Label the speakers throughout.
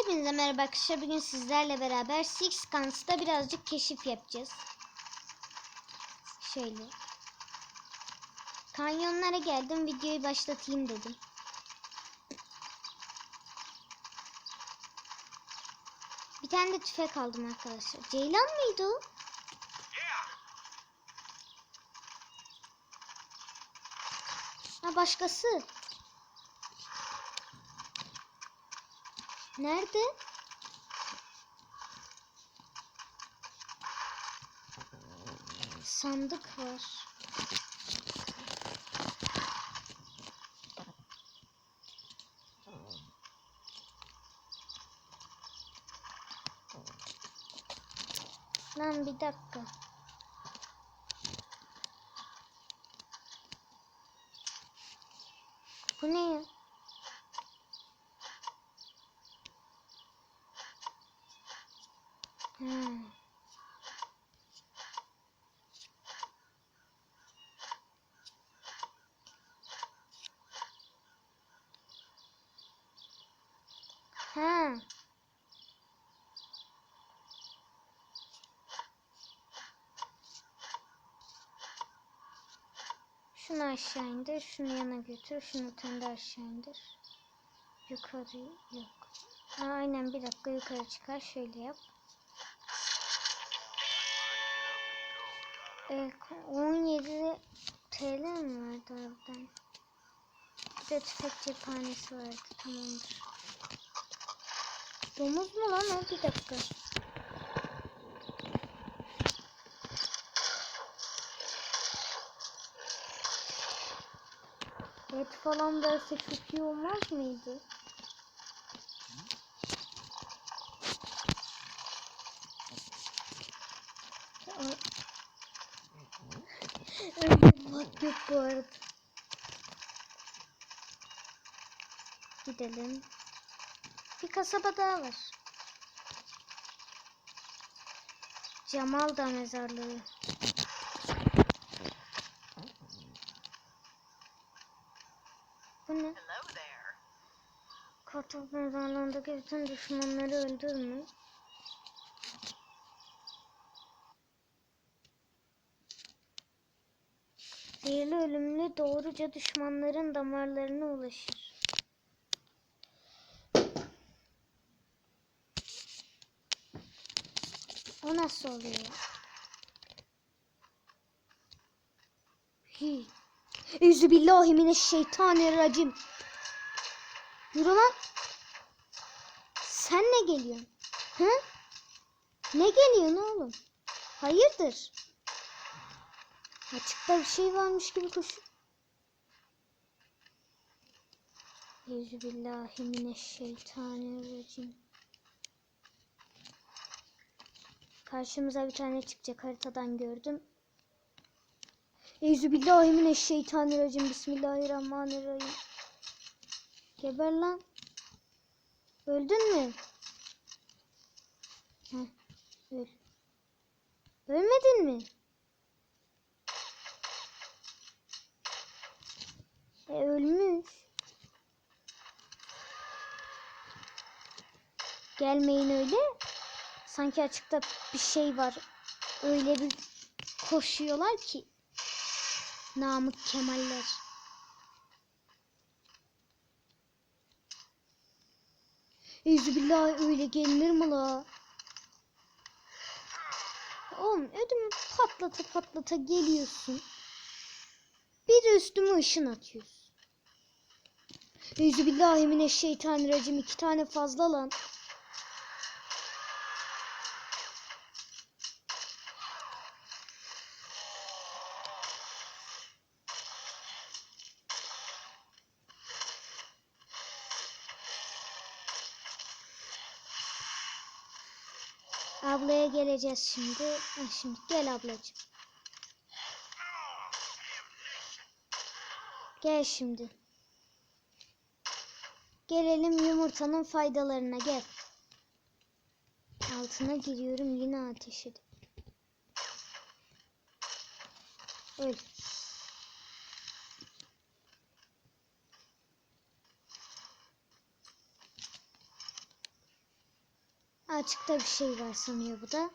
Speaker 1: Hepinize merhaba arkadaşlar. Bugün sizlerle beraber Six Guns'ta birazcık keşif yapacağız. Şöyle. Kanyonlara geldim. Videoyu başlatayım dedim. Bir tane de tüfek aldım arkadaşlar. Ceylan mıydı o? Ha başkası. Nerede? Sandık var. Lan bir dakika. Bu ne ya? Hmm. Ha. Şunu aşağı indir, şunu yana götür, şunu tane aşağı indir. Yukarı yok. Aynen bir dakika yukarı çıkar, şöyle yap. Evet, 17 TL mi vardı oradan? Bir de tüfek cephanesi vardı, tamamdır. Domuz mu lan o? Bir dakika. Et falan verse çok iyi olmaz mıydı? Öyle bak yok bu arada. Gidelim. Bir kasaba daha var. Cemal da mezarlığı. Bu ne? Kartal mezarlığındaki bütün düşmanları öldürme. Zehirli ölümlü doğruca düşmanların damarlarına ulaşır. O nasıl oluyor? Hi. Euzubillahimineşşeytanirracim. Yürü lan. Sen ne geliyorsun? Hı? Ne geliyorsun oğlum? Hayırdır? Açıkta bir şey varmış gibi koş. Euzubillahimineşşeytanirracim. Karşımıza bir tane çıkacak haritadan gördüm. Euzubillahimineşşeytanirracim. Bismillahirrahmanirrahim. Geber lan. Öldün mü? Heh, öl. Ölmedin mi? E ölmüş. Gelmeyin öyle. Sanki açıkta bir şey var. Öyle bir koşuyorlar ki. Namık Kemaller. Ezbillah öyle gelinir mi la? Oğlum ödümü patlata patlata geliyorsun. Bir üstüme ışın atıyorsun. Euzubillahimineşşeytanirracim iki tane fazla lan. Geleceğiz şimdi. Ha, şimdi gel ablacığım. Gel şimdi. Gelelim yumurtanın faydalarına gel. Altına giriyorum yine ateş edip. Öl. Açıkta bir şey var sanıyor bu da.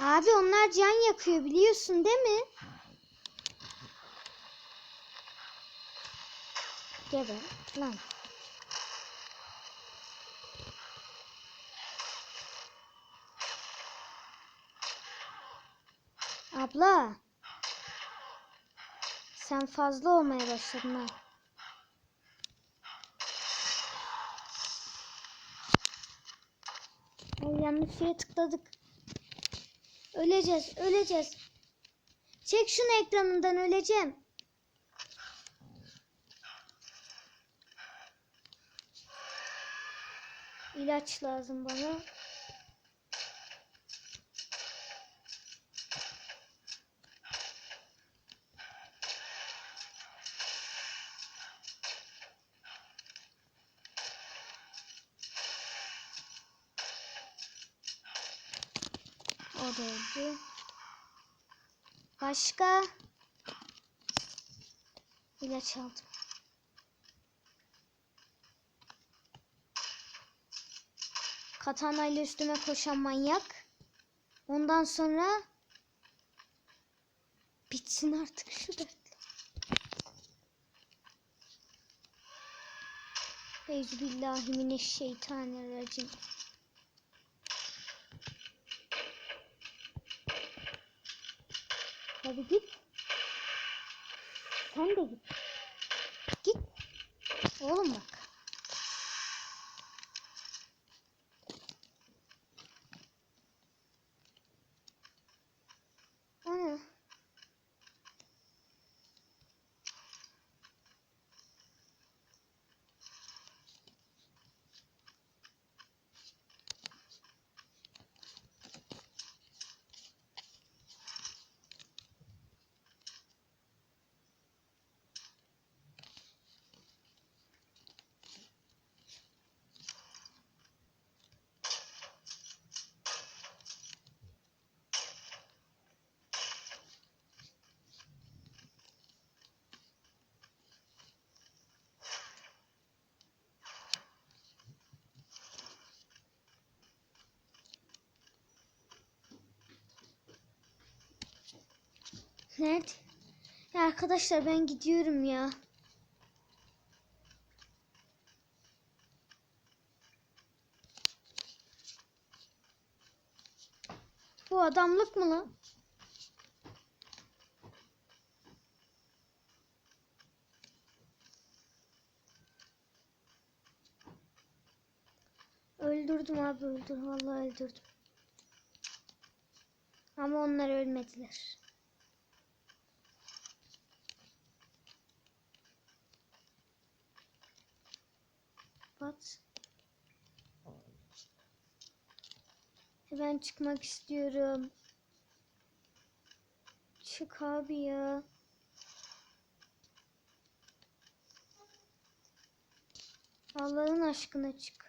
Speaker 1: Abi onlar can yakıyor biliyorsun değil mi? Geber lan. Abla. Sen fazla olmaya başladın ha. Ay yanlış şeye tıkladık. Öleceğiz, öleceğiz. Çek şunu ekranından öleceğim. İlaç lazım bana. O da öldü. Başka? İlaç aldım. Katana ile üstüme koşan manyak. Ondan sonra bitsin artık şu dert. Euzubillahimineşşeytanirracim. Hadi git. Sen de git. Git. Oğlum bak. Ana. Nerede? Ya arkadaşlar ben gidiyorum ya. Bu adamlık mı lan? Öldürdüm abi öldürdüm. Vallahi öldürdüm. Ama onlar ölmediler. Bat. Ben çıkmak istiyorum. Çık abi ya. Allah'ın aşkına çık.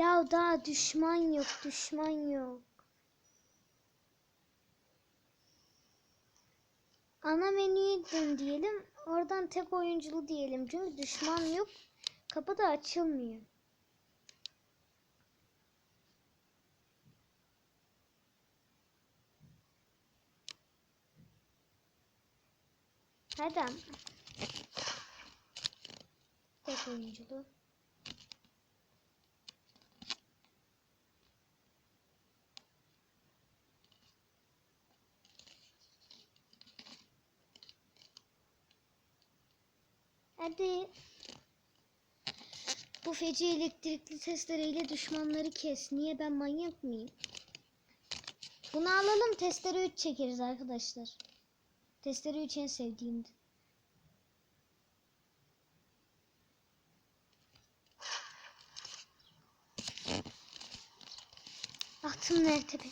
Speaker 1: Ya daha düşman yok, düşman yok. Ana menüye dön diyelim. Oradan tek oyunculu diyelim. Çünkü düşman yok. Kapı da açılmıyor. Ama. Tek oyunculu. Hadi. Bu feci elektrikli testereyle düşmanları kes. Niye ben manyak mıyım? Bunu alalım testere 3 çekeriz arkadaşlar. Testere 3 en sevdiğimdi. Atım nerede be?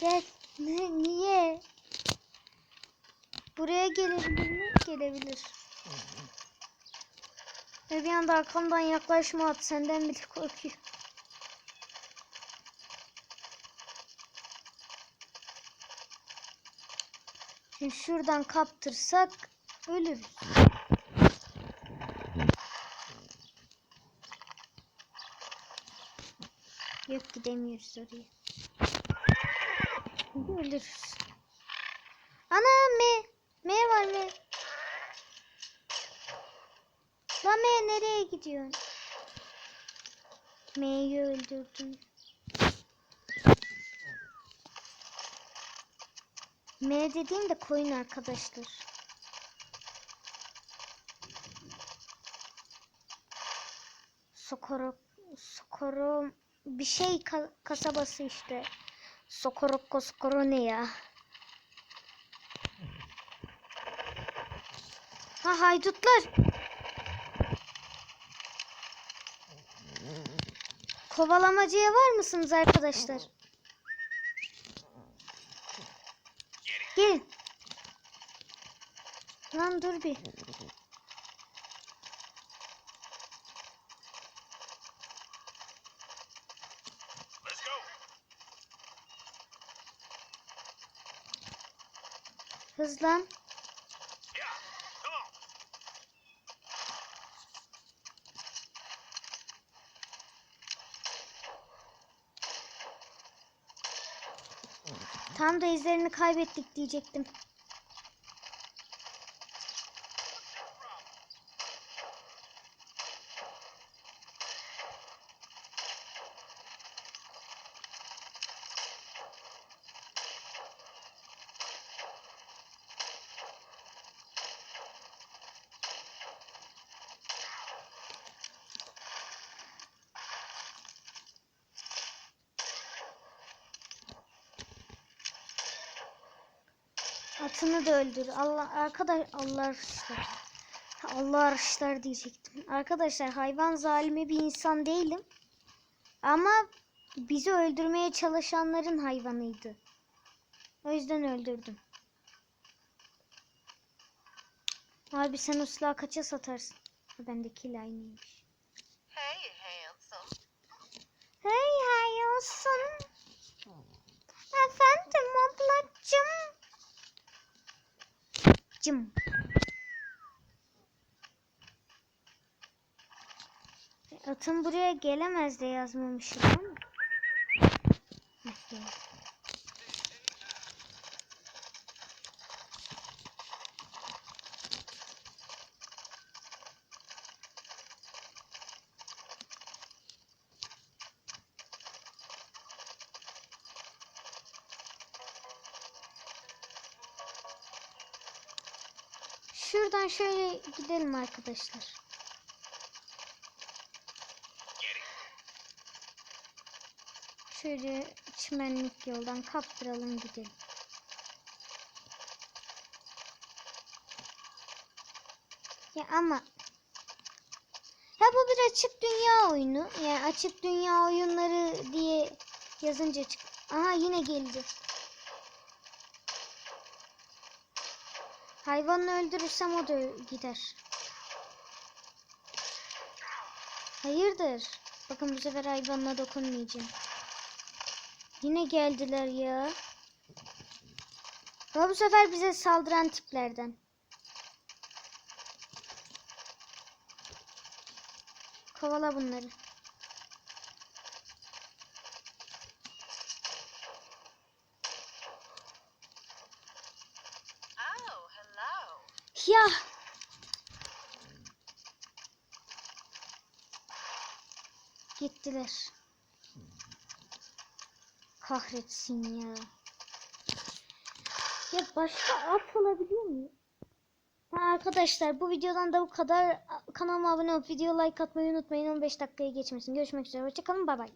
Speaker 1: Gel. Ne, niye? Buraya gelebilir? Gelebilir. Ve bir anda arkamdan yaklaşma at. Senden bile korkuyor. Şimdi şuradan kaptırsak ölürüz. Yok gidemiyoruz oraya. Ölürüz. Ana me. Me var me. La me nereye gidiyorsun? Me'yi öldürdüm. M dediğim de koyun arkadaşlar. Sokorok, Sokoro bir şey ka- kasabası işte. Sokoroko Sokoro ne ya? Ha haydutlar. Kovalamacıya var mısınız arkadaşlar? Gelin. Lan dur bir. Hızlan. Tam da izlerini kaybettik diyecektim. Atını da öldür. Allah arkadaş Allah arışlar. Allah arışlar diyecektim. Arkadaşlar hayvan zalimi bir insan değilim. Ama bizi öldürmeye çalışanların hayvanıydı. O yüzden öldürdüm. Abi sen o silahı kaça satarsın? Ha, Bendekiyle aynıymış.
Speaker 2: Hey, handsome.
Speaker 1: Hey hayolsun. Efendim ablacım. Cım. Atın buraya gelemez de yazmamışım Şuradan şöyle gidelim arkadaşlar. Şöyle çimenlik yoldan kaptıralım gidelim. Ya ama ya bu bir açık dünya oyunu. Yani açık dünya oyunları diye yazınca çık. Aha yine geldi. Hayvanı öldürürsem o da gider. Hayırdır? Bakın bu sefer hayvanına dokunmayacağım. Yine geldiler ya. Ama bu sefer bize saldıran tiplerden. Kovala bunları. Ya. Gittiler. Kahretsin ya. Ya başka at olabiliyor mu? Ha, arkadaşlar bu videodan da bu kadar. Kanalıma abone olup video like atmayı unutmayın. 15 dakikaya geçmesin. Görüşmek üzere. Hoşçakalın. Bay bay.